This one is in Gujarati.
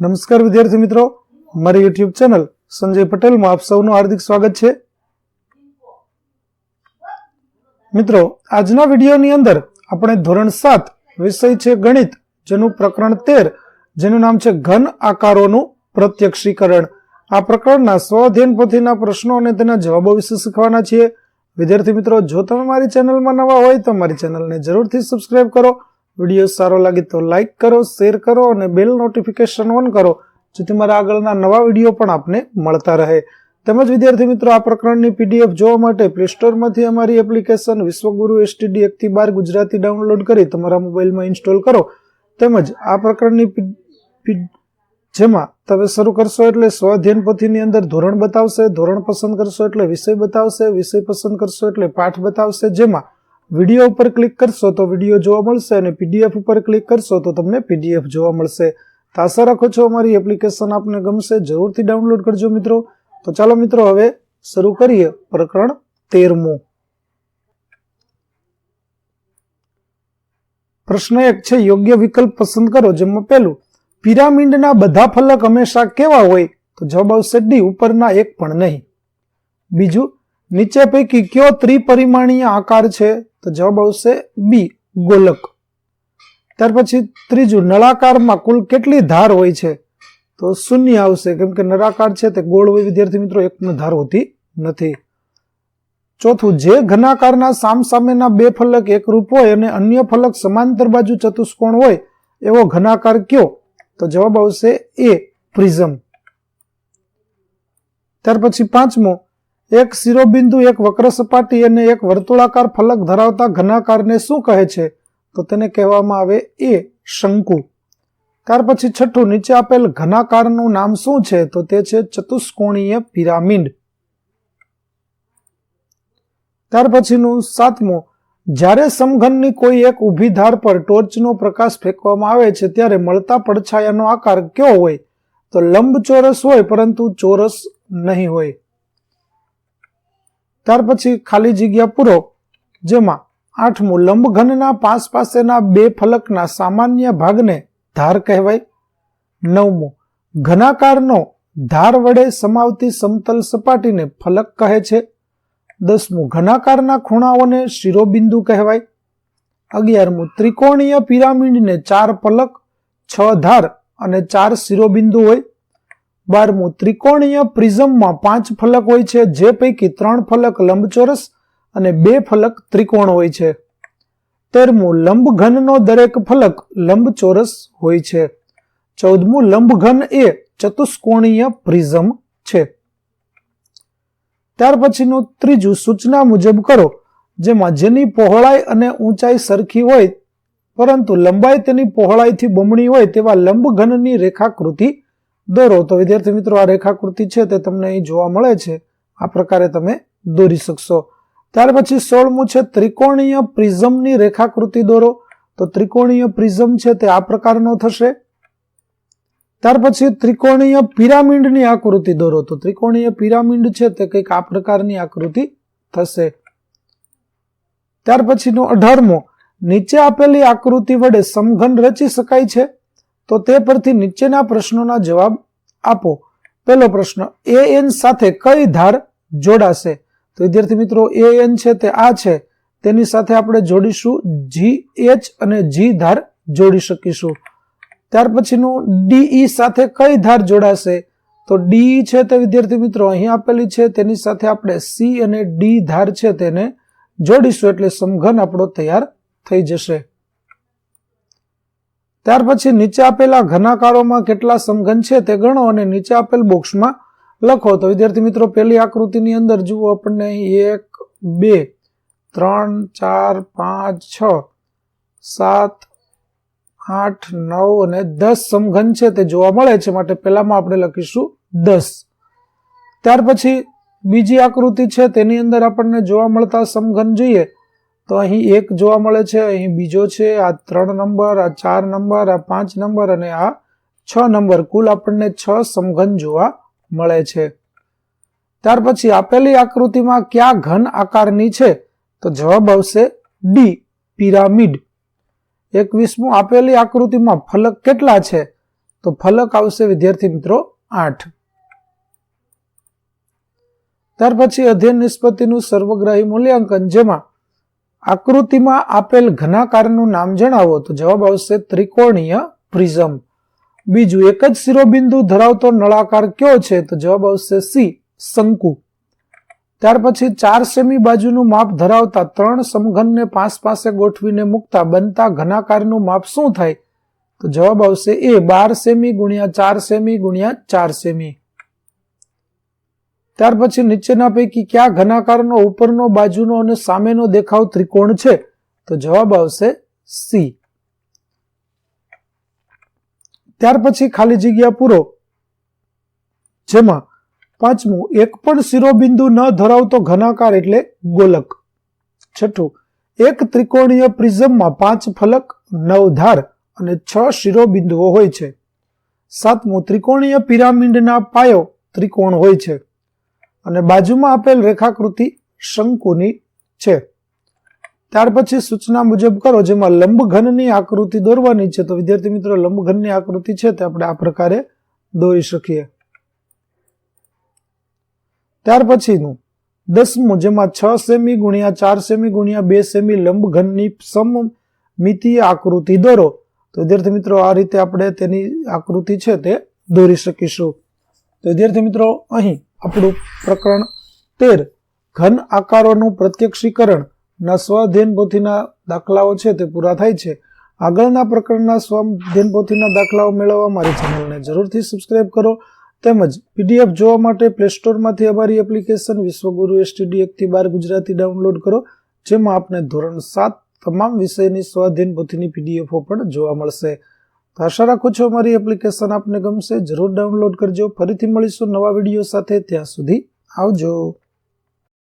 નમસ્કાર વિદ્યાર્થી મિત્રો. મારી યુટ્યુબ ચેનલ સંજય પટેલમાં આપ સૌનું હાર્દિક સ્વાગત છે. મિત્રો, આજના વિડીયોની અંદર આપણે ધોરણ સાત વિષય છે ગણિત, જેનું પ્રકરણ તેર, જેનું નામ છે ઘન આકારોનું પ્રત્યક્ષીકરણ. આ પ્રકરણના સ્વાધ્યન પોથીના પ્રશ્નો અને તેના જવાબો વિશે શીખવાના છીએ. વિદ્યાર્થી મિત્રો, જો તમે મારી ચેનલમાં નવા હોય તો મારી ચેનલને જરૂરથી સબસ્ક્રાઈબ કરો. વીડિયો સારો લાગે તો લાઇક કરો શેર કરો અને બેલ નોટિફિકેશન ઓન કરો, જેથી મારા આગળના નવા વીડિયો પણ આપને મળતા રહે. તેમજ વિદ્યાર્થી મિત્રો, આ પ્રકરણની પીડીએફ જોવા માટે પ્લે સ્ટોરમાંથી અમારી એપ્લિકેશન વિશ્વગુરુ એસટીડી એકથી બાર ગુજરાતી ડાઉનલોડ કરી તમારા મોબાઈલમાં ઇન્સ્ટોલ કરો. તેમજ આ પ્રકરણની જેમાં તમે શરૂ કરશો એટલે સ્વાધ્યન પોથીની અંદર ધોરણ બતાવશે, ધોરણ પસંદ કરશો એટલે વિષય બતાવશે, વિષય પસંદ કરશો એટલે પાઠ બતાવશે, જેમાં વીડિયો ઉપર ક્લિક કરશો તો વીડિયો જોવા મળશે અને પીડીએફ ઉપર ક્લિક કરશો તો તમને પીડીએફ જોવા મળશે. તો આશા રાખો છો અમારી એપ્લિકેશન આપને ગમશે. જરૂરથી ડાઉનલોડ કરજો મિત્રો. તો ચાલો મિત્રો હવે શરૂ કરીએ પ્રકરણ તેરમું. પ્રશ્ન એક છે, યોગ્ય વિકલ્પ પસંદ કરો જેમાં પહેલું, પિરામિડના બધા ફલક હંમેશા કેવા હોય? તો જવાબ આવશે, ડી, ઉપરના એક પણ નહીં. બીજું, નીચે પૈકી કયો ત્રિપરિમાણીય આકાર છે? તો જવાબ આવશે બી, ગોલક. ત્યાર પછી ત્રીજું, નળાકારમાં કુલ કેટલી ધાર હોય છે? તો શૂન્ય આવશે. કેમ કે નળાકાર છે તે ગોળ હોય, વિદ્યાર્થી મિત્રો એક ધાર હોતી નથી. ચોથું, જે ઘનાકારના સામસામેના બે ફલક એકરૂપ હોય અને અન્ય ફલક સમાંતર બાજુ ચતુષ્કોણ હોય, એવો ઘનાકાર કયો? તો જવાબ આવશે એ, પ્રિઝમ. ત્યાર પછી પાંચમો એક શિરોબિંદુ, એક વક્ર સપાટી અને એક વર્તુળાકાર ફલક ધરાવતા ઘનાકારને શું કહે છે? તો તેને કહેવામાં આવે એ શંકુ. ત્યાર પછી છઠ્ઠું, નીચે આપેલ ઘનાકારનું નામ શું છે? તો તે છે ચતુષ્કોણીય પિરામિડ. ત્યાર પછીનું સાતમું, જ્યારે સમઘનની કોઈ એક ઊભી ધાર પર ટોર્ચનો પ્રકાશ ફેંકવામાં આવે છે, ત્યારે મળતા પડછાયાનો આકાર કયો હોય? તો લંબચોરસ હોય, પરંતુ ચોરસ નહીં હોય. ત્યાર પછી ખાલી જગ્યા પૂરો, જેમાં આઠમું લંબઘનના પાસ પાસેના બે ફલકના સામાન્ય ભાગને ધાર કહેવાય. નવમું ઘનાકારનો ધાર વડે સમાવતી સમતલ સપાટીને ફલક કહે છે. દસમું ઘનાકારના ખૂણાઓને શિરોબિંદુ કહેવાય. અગિયારમું ત્રિકોણીય પિરામિડને ચાર ફલક, છ ધાર અને ચાર શિરોબિંદુ હોય. બારમું ત્રિકોણીય પ્રિઝમમાં પાંચ ફલક હોય છે, જે પૈકી ત્રણ ફલક લંબચોરસ અને બે ફલક ત્રિકોણ હોય છે. તેરમું લંબઘનનો દરેક ફલક લંબચોરસ હોય છે. ચૌદમું લંબઘન એ ચતુષ્કોણીય પ્રિઝમ છે. ત્યાર પછીનું ત્રીજું સૂચના મુજબ કરો, જેમાં જેની પહોળાઈ અને ઊંચાઈ સરખી હોય, પરંતુ લંબાઈ તેની પહોળાઈથી બમણી હોય તેવા લંબઘનની રેખાકૃતિ દોરો. તો વિદ્યાર્થી મિત્રો, આ રેખાકૃતિ છે તે તમને અહીં જોવા મળે છે. આ પ્રકારે તમે દોરી શકશો. ત્યાર પછી સોળમું છે ત્રિકોણીય પ્રિઝમની રેખાકૃતિ દોરો. તો ત્રિકોણીય પ્રિઝમ છે તે આ પ્રકારનો થશે. ત્યાર પછી ત્રિકોણીય પિરામિડની આકૃતિ દોરો. તો ત્રિકોણીય પિરામિડ છે તે કંઈક આ પ્રકારની આકૃતિ થશે. ત્યાર પછીનો અઢારમો. નીચે આપેલી આકૃતિ વડે સમઘન રચી શકાય છે. તો તે પરથી નીચેના પ્રશ્નોના જવાબ આપો. પહેલો પ્રશ્ન એ એન સાથે કઈ ધાર જોડાશે? તો વિદ્યાર્થી મિત્રો એ એન છે તે આ છે. તેની સાથે આપણે જોડીશું જી એચ અને જી ધાર જોડી શકીશું. ત્યાર પછીનું ડીઈ સાથે કઈ ધાર જોડાશે? તો ડી છે તે વિદ્યાર્થી મિત્રો, અહીં આપેલી છે. તેની સાથે આપણે સી અને ડી ધાર છે તેને જોડીશું એટલે સમઘન આપણો તૈયાર થઈ જશે. ત્યાર પછી નીચે આપેલા ઘનાકારોમાં કેટલા સમઘન છે તે ગણો અને નીચે આપેલ બોક્સમાં લખો. તો વિદ્યાર્થી મિત્રો, પહેલી આકૃતિની અંદર જુઓ આપણને એક, બે, ત્રણ, ચાર, પાંચ, છ, સાત, આઠ, નવ અને દસ સમઘન છે તે જોવા મળે છે. માટે પહેલામાં આપણે લખીશું દસ. ત્યાર પછી બીજી આકૃતિ છે, તેની અંદર આપણને જોવા મળતા સમઘન જોઈએ. તો અહીં એક જોવા મળે છે, અહીં બીજો છે, આ ત્રણ નંબર, આ ચાર નંબર, આ પાંચ નંબર અને આ છ નંબર. કુલ આપણને છ સમઘન જોવા મળે છે. ત્યાર પછી આપેલી આકૃતિમાં કયા ઘન આકારની છે? તો જવાબ આવશે ડી પિરામિડ. એકવીસમું આપેલી આકૃતિમાં ફલક કેટલા છે? તો ફલક આવશે, વિદ્યાર્થી મિત્રો, આઠ. ત્યાર પછી અધ્યયન નિષ્પત્તિનું સર્વગ્રાહી મૂલ્યાંકન, જેમાં આકૃતિમાં આપેલ ઘનાકારનું નામ જણાવો તો જવાબ આવશે ત્રિકોણીય પ્રિઝમ. બીજું, એક જ શિરોબિંદુ ધરાવતો નળાકાર કયો છે? તો જવાબ આવશે સી, શંકુ. ત્યાર પછી ચાર સેમી બાજુનું માપ ધરાવતા ત્રણ સમઘનને પાસ પાસે ગોઠવીને મૂકતા બનતા ઘનાકારનું માપ શું થાય? તો જવાબ આવશે એ, બાર સેમી ગુણ્યા ચાર સેમી ગુણ્યા ચાર સેમી. ત્યાર પછી નીચેના પૈકી કયા ઘનાકારનો, ઉપરનો, બાજુનો અને સામેનો દેખાવ ત્રિકોણ છે? તો જવાબ આવશે સી ત્યાર પછી ખાલી જગ્યા પૂરો. જેમાં પાંચમું, એક પણ શિરોબિંદુ ન ધરાવતો ઘનાકાર એટલે ગોલક. છઠ્ઠું, એક ત્રિકોણીય પ્રિઝમમાં પાંચ ફલક, નવ ધાર અને છ શિરોબિંદુઓ હોય છે. સાતમું, ત્રિકોણીય પિરામિડના પાયો ત્રિકોણ હોય છે. અને બાજુમાં આપેલ રેખાકૃતિ શંકુની છે. ત્યાર પછી સૂચના મુજબ કરો, જેમાં લંબઘનની આકૃતિ દોરવાની છે. તો વિદ્યાર્થી મિત્રો, લંબઘનની આકૃતિ છે તે આપણે આ પ્રકારે દોરી શકીએ. ત્યાર પછીનું, દસમું, જેમાં છ સેમી ગુણ્યા ચાર સેમી ગુણ્યા બે સેમી લંબઘનની સમમિતીય આકૃતિ દોરો. તો વિદ્યાર્થી મિત્રો, આ રીતે આપણે તેની આકૃતિ છે તે દોરી શકીશું. તો વિદ્યાર્થી મિત્રો, અહીં આપણું પ્રકરણ તેર. ઘન આકારોનું પ્રત્યક્ષીકરણ. ના સ્વઅધ્યયન પોથીના દાખલાઓ છે તે પૂરા થાય છે. આગળના પ્રકરણના સ્વઅધ્યયન પોથીના દાખલાઓ મેળવવા મારી ચેનલને જરૂરથી સબસ્ક્રાઇબ કરો. તેમજ પીડીએફ જોવા માટે પ્લે સ્ટોરમાંથી અમારી એપ્લિકેશન વિશ્વગુરુ એસટીડી એકથી બાર ગુજરાતી ડાઉનલોડ કરો, જેમાં આપને ધોરણ સાત તમામ વિષયની સ્વાધીન પોથીની પીડીએફો પણ જોવા મળશે. તો આશા રાખું છું અમારી એપ્લિકેશન આપને ગમશે. જરૂર ડાઉનલોડ કરજો. ફરીથી મળીશું નવા વીડિયો સાથે. ત્યાં સુધી આવજો.